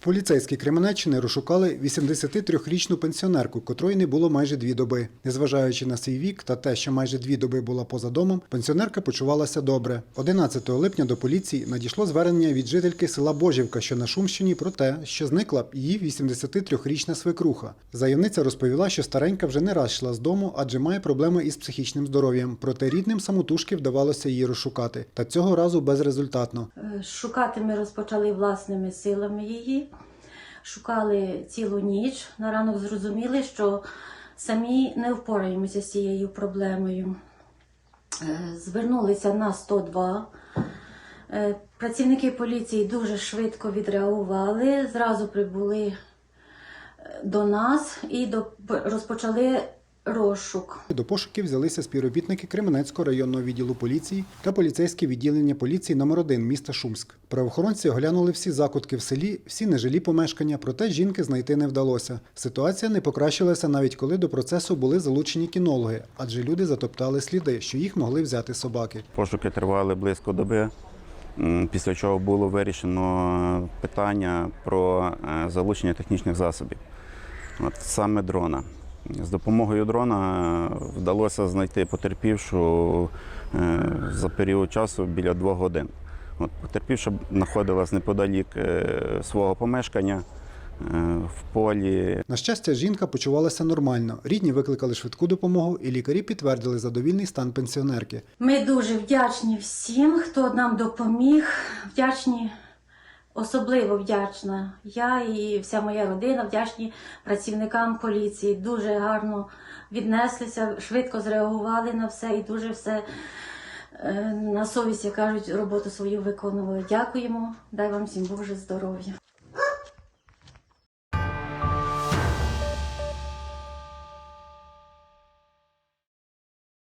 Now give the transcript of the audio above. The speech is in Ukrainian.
Поліцейські Кременеччини розшукали 83-річну пенсіонерку, котрої не було майже дві доби. Незважаючи на свій вік та те, що майже дві доби була поза домом, пенсіонерка почувалася добре. 11 липня до поліції надійшло звернення від жительки села Божівка, що на Шумщині, про те, що зникла її 83-річна свекруха. Заявниця розповіла, що старенька вже не раз йшла з дому, адже має проблеми із психічним здоров'ям. Проте рідним самотужки вдавалося її розшукати. Та цього разу безрезультатно. Е, Шукати ми розпочали власними силами її. Шукали цілу ніч. На ранок зрозуміли, що самі не впораємося з цією проблемою. Е, Звернулися на 102. Е, Працівники поліції дуже швидко відреагували, зразу прибули е, до нас і розпочали розшук. До пошуків взялися співробітники Кременецького районного відділу поліції та поліцейське відділення поліції номер 1 міста Шумськ. Правоохоронці оглянули всі закутки в селі, всі нежилі помешкання, проте жінки знайти не вдалося. Ситуація не покращилася навіть коли до процесу були залучені кінологи, адже люди затоптали сліди, що їх могли взяти собаки. Пошуки тривали близько доби, після чого було вирішено питання про е, залучення технічних засобів, От саме дрона. З допомогою дрона е, вдалося знайти потерпівшу е, за період часу біля двох годин. От потерпівша знаходилась неподалік е, свого помешкання в полі. На щастя, жінка почувалася нормально. Рідні викликали швидку допомогу, і лікарі підтвердили задовільний стан пенсіонерки. Ми дуже вдячні всім, хто нам допоміг. Вдячні, особливо вдячна. Я і вся моя родина вдячні працівникам поліції. Дуже гарно віднеслися, швидко зреагували на все і дуже все е, на совість, як кажуть, роботу свою виконували. Дякуємо. Дай вам всім Боже здоров'я.